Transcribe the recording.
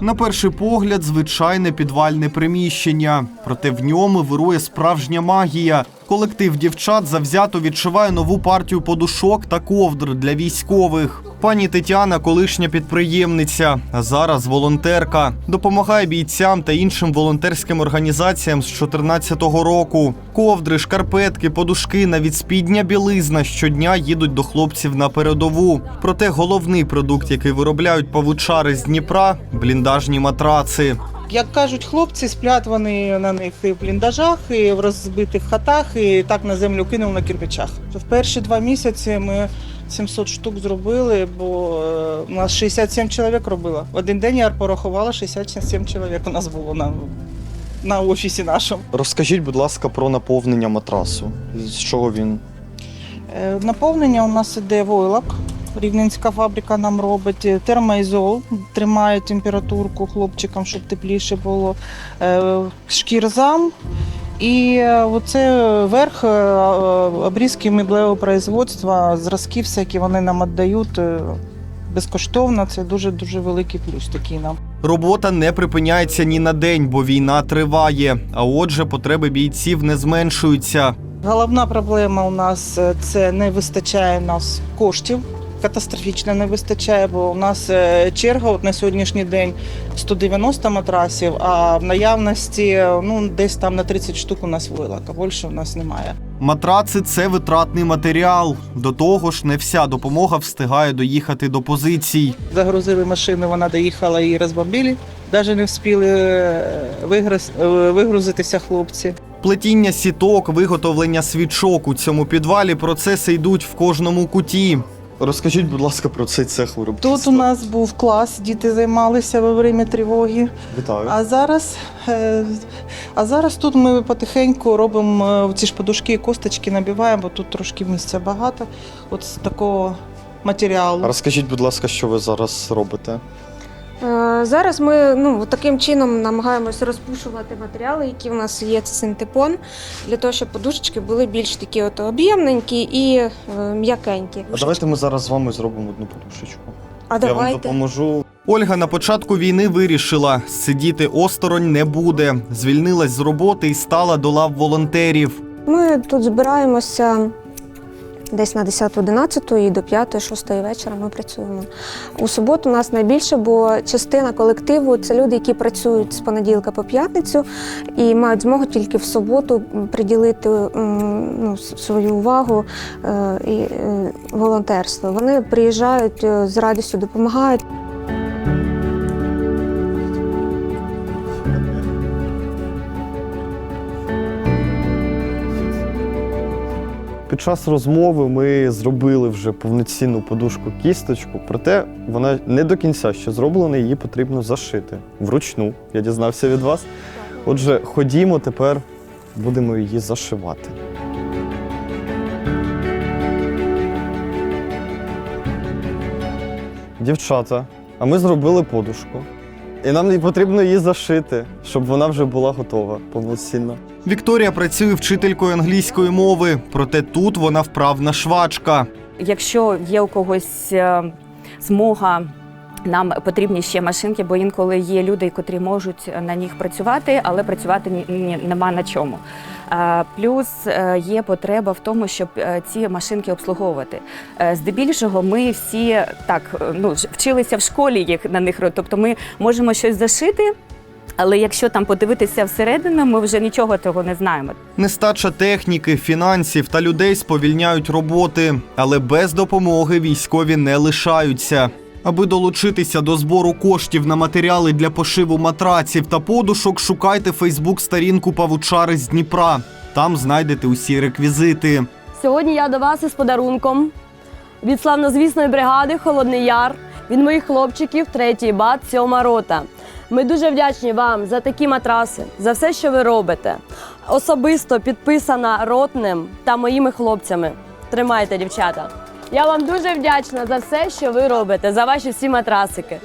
На перший погляд, звичайне підвальне приміщення. Проте в ньому вирує справжня магія. Колектив дівчат завзято відшиває нову партію подушок та ковдр для військових. Пані Тетяна, колишня підприємниця, а зараз волонтерка, допомагає бійцям та іншим волонтерським організаціям з 2014 року. Ковдри, шкарпетки, подушки, навіть спідня білизна щодня їдуть до хлопців на передову. Проте головний продукт, який виробляють павучари з Дніпра бліндажні матраци. Як кажуть хлопці, сплять вони на них і в бліндажах, і в розбитих хатах, і так на землю кинув на кирпичах. В перші два місяці ми 700 штук зробили, бо е, у нас 67 чоловік робило. В один день я порахувала 67 чоловік у нас було на, на офісі нашому. Розкажіть, будь ласка, про наповнення матрасу. З чого він? Е, Наповнення у нас іде войлок. Рівненська фабрика нам робить Е, термоізол, тримає температурку хлопчикам, щоб тепліше було. Е, Шкірзам. І е, оце верх обрізки меблевого производства, зразки всякі вони нам віддають безкоштовно. Це дуже дуже великий плюс такий нам. Робота не припиняється ні на день, бо війна триває. А отже, потреби бійців не зменшуються. Головна проблема у нас це не вистачає нас коштів. Катастрофічно не вистачає, бо у нас е, черга от на сьогоднішній день 190 матрасів, а в наявності е, ну, десь там на 30 штук у нас вилок, а більше у нас немає. Матраци це витратний матеріал. До того ж, не вся допомога встигає доїхати до позицій. Загрузили машину, вона доїхала і розбомбили. Навіть не встигли е, вигруз- вигрузитися хлопці. Плетіння сіток, виготовлення свічок у цьому підвалі процеси йдуть в кожному куті. Розкажіть, будь ласка, про цей цех виробництва. Тут у нас був клас, діти займалися во время тривоги. Вітаю. А зараз, е, а зараз тут ми потихеньку робимо е, ці ж подушки і косточки набиваємо, бо тут трошки місця багато. От з такого матеріалу. Розкажіть, будь ласка, що ви зараз робите? Е, Зараз ми ну, таким чином намагаємося розпушувати матеріали, які в нас є, це синтепон, для того, щоб подушечки були більш такі от об'ємненькі і е, м'якенькі. А давайте ми зараз з вами зробимо одну подушечку. А Я вам допоможу. Ольга на початку війни вирішила, сидіти осторонь не буде. Звільнилась з роботи і стала до лав волонтерів. Ми тут збираємося десь на 10-11 і до 5-6 вечора ми працюємо. У суботу у нас найбільше, бо частина колективу це люди, які працюють з понеділка по п'ятницю і мають змогу тільки в суботу приділити ну, свою увагу е, і волонтерство. волонтерству. Вони приїжджають е, з радістю допомагають. Під час розмови ми зробили вже повноцінну подушку кісточку, проте вона не до кінця ще зроблена, її потрібно зашити вручну. Я дізнався від вас. Отже, ходімо тепер будемо її зашивати. Дівчата, а ми зробили подушку. І нам не потрібно її зашити, щоб вона вже була готова повноцінно. Вікторія працює вчителькою англійської мови, проте тут вона вправна швачка. Якщо є у когось е, змога, нам потрібні ще машинки, бо інколи є люди, котрі можуть на них працювати, але працювати ні, нема на чому. Е, Плюс е, є потреба в тому, щоб е, ці машинки обслуговувати. Здебільшого, ми всі так ну вчилися в школі їх на них, тобто ми можемо щось зашити. Але якщо там подивитися всередину, ми вже нічого того не знаємо. Нестача техніки, фінансів та людей сповільняють роботи, але без допомоги військові не лишаються. Аби долучитися до збору коштів на матеріали для пошиву матраців та подушок, шукайте Фейсбук-сторінку Павучари з Дніпра. Там знайдете усі реквізити. Сьогодні я до вас із подарунком від славнозвісної бригади Холодний Яр від моїх хлопчиків 3-й бат 7 рота. Ми дуже вдячні вам за такі матраси, за все, що ви робите. Особисто підписана ротним та моїми хлопцями. Тримайте, дівчата. Я вам дуже вдячна за все, що ви робите, за ваші всі матрасики.